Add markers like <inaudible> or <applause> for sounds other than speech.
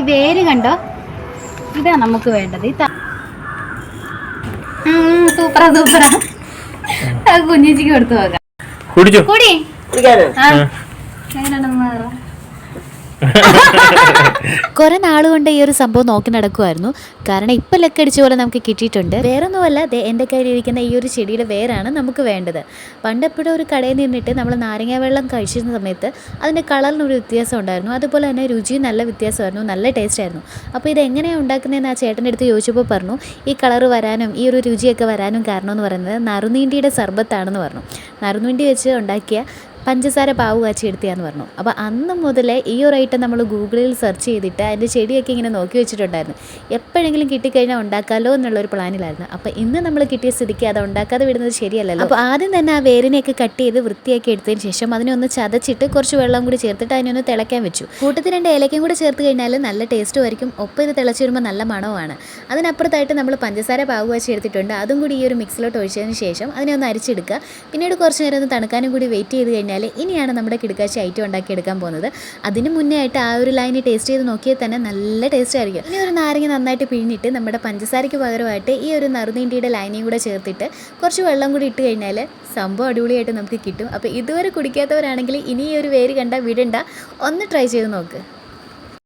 ഈ വേര് കണ്ടോ? ഇതാ നമുക്ക് വേണ്ടത്. ഈ സൂപ്പറാ സൂപ്പറാ. കുഞ്ഞിച്ചിക്ക് കൊടുത്തു നോക്കാം. കുടിച്ചോ? കൂടി. കുടിക്കാനോ? പറ. <laughs> കുറെ നാളുകൊണ്ട് ഈ ഒരു സംഭവം നോക്കി നടക്കുമായിരുന്നു കാരണം ഇപ്പം ലക്കടിച്ച പോലെ നമുക്ക് കിട്ടിയിട്ടുണ്ട്. വേറൊന്നുമല്ല എന്റെ എന്റെ കയ്യിലിരിക്കുന്ന ഈ ഒരു ചെടിയുടെ വേരാണ് നമുക്ക് വേണ്ടത്. പണ്ടെപ്പോഴും ഒരു കടയിൽ നിന്നിട്ട് നമ്മൾ നാരങ്ങ വെള്ളം കഴിച്ചിരുന്ന സമയത്ത് അതിന്റെ കളറിനൊരു വ്യത്യാസം ഉണ്ടായിരുന്നു. അതുപോലെ തന്നെ രുചിയും നല്ല വ്യത്യാസമായിരുന്നു നല്ല ടേസ്റ്റ് ആയിരുന്നു. അപ്പോൾ ഇത് എങ്ങനെയാണ് ഉണ്ടാക്കുന്നതെന്ന് ആ ചേട്ടന്റെ അടുത്ത് ചോദിച്ചപ്പോൾ പറഞ്ഞു ഈ കളറ് വരാനും ഈ ഒരു രുചിയൊക്കെ വരാനും കാരണം എന്ന് പറയുന്നത് നറുനീണ്ടിയുടെ സർബത്താണെന്ന് പറഞ്ഞു. നറുനീണ്ടി വെച്ച് ഉണ്ടാക്കിയ പഞ്ചസാര പാവ് കാച്ചി എടുത്തിയാന്ന് പറഞ്ഞു. അപ്പോൾ അന്ന് മുതലേ ഈ ഒരു ഐറ്റം നമ്മൾ ഗൂഗിളിൽ സെർച്ച് ചെയ്തിട്ട് അതിന്റെ ചെടിയൊക്കെ ഇങ്ങനെ നോക്കി വെച്ചിട്ടുണ്ടായിരുന്നു. എപ്പോഴെങ്കിലും കിട്ടിക്കഴിഞ്ഞാൽ ഉണ്ടാക്കാമല്ലോ എന്നുള്ളൊരു പ്ലാനിലായിരുന്നു. അപ്പോൾ ഇന്ന് നമ്മൾ കിട്ടിയ സ്ഥിതിക്ക് അത് ഉണ്ടാക്കാതെ വിടുന്നത് ശരിയല്ലല്ലോ. അപ്പോൾ ആദ്യം തന്നെ ആ വേരിനെയൊക്കെ കട്ട് ചെയ്ത് വൃത്തിയാക്കി എടുത്തതിന് ശേഷം അതിനെ ഒന്ന് ചതച്ചിട്ട് കുറച്ച് വെള്ളം കൂടി ചേർത്തിട്ട് അതിനെ ഒന്ന് തിളയ്ക്കാൻ വെച്ചു. കൂട്ടത്തിൽ രണ്ട് ഏലക്കയും കൂടി ചേർത്ത് കഴിഞ്ഞാൽ നല്ല ടേസ്റ്റും ആയിരിക്കും. ഒപ്പം ഇത് തിളച്ച് വരുമ്പോൾ നല്ല മണവുമാണ്. അതിനപ്പുറത്തായിട്ട് നമ്മൾ പഞ്ചസാര പാവ് കാച്ചി എടുത്തിട്ടുണ്ട്. അതും കൂടി ഈ ഒരു മിക്സിലോട്ട് ഒഴിച്ചതിന് ശേഷം അതിനെ ഒന്ന് അരിച്ചെടുക്കുക. പിന്നീട് കുറച്ച് നേരം ഒന്ന് തണുക്കാനും കൂടി വെയിറ്റ് ചെയ്ത് കഴിഞ്ഞാൽ ഇനിയാണ് നമ്മുടെ കിടക്കാച്ചി ഐറ്റം ഉണ്ടാക്കിയെടുക്കാൻ പോകുന്നത്. അതിന് മുന്നേ ആയിട്ട് ആ ഒരു ലൈനി ടേസ്റ്റ് ചെയ്ത് നോക്കിയാൽ തന്നെ നല്ല ടേസ്റ്റ് ആയിരിക്കും. ഇനി ഒരു നാരങ്ങ നന്നായിട്ട് പിഴിഞ്ഞിട്ട് നമ്മുടെ പഞ്ചസാരയ്ക്ക് പകരമായിട്ട് ഈ ഒരു നറുനീണ്ടിയുടെ ലൈനയും കൂടെ ചേർത്തിട്ട് കുറച്ച് വെള്ളം കൂടി ഇട്ട് കഴിഞ്ഞാൽ സംഭവം അടിപൊളിയായിട്ട് നമുക്ക് കിട്ടും. അപ്പോൾ ഇതുവരെ കുടിക്കാത്തവരാണെങ്കിൽ ഇനി ഈ ഒരു വേര് കണ്ട വിടണ്ട. ഒന്ന് ട്രൈ ചെയ്ത് നോക്ക്.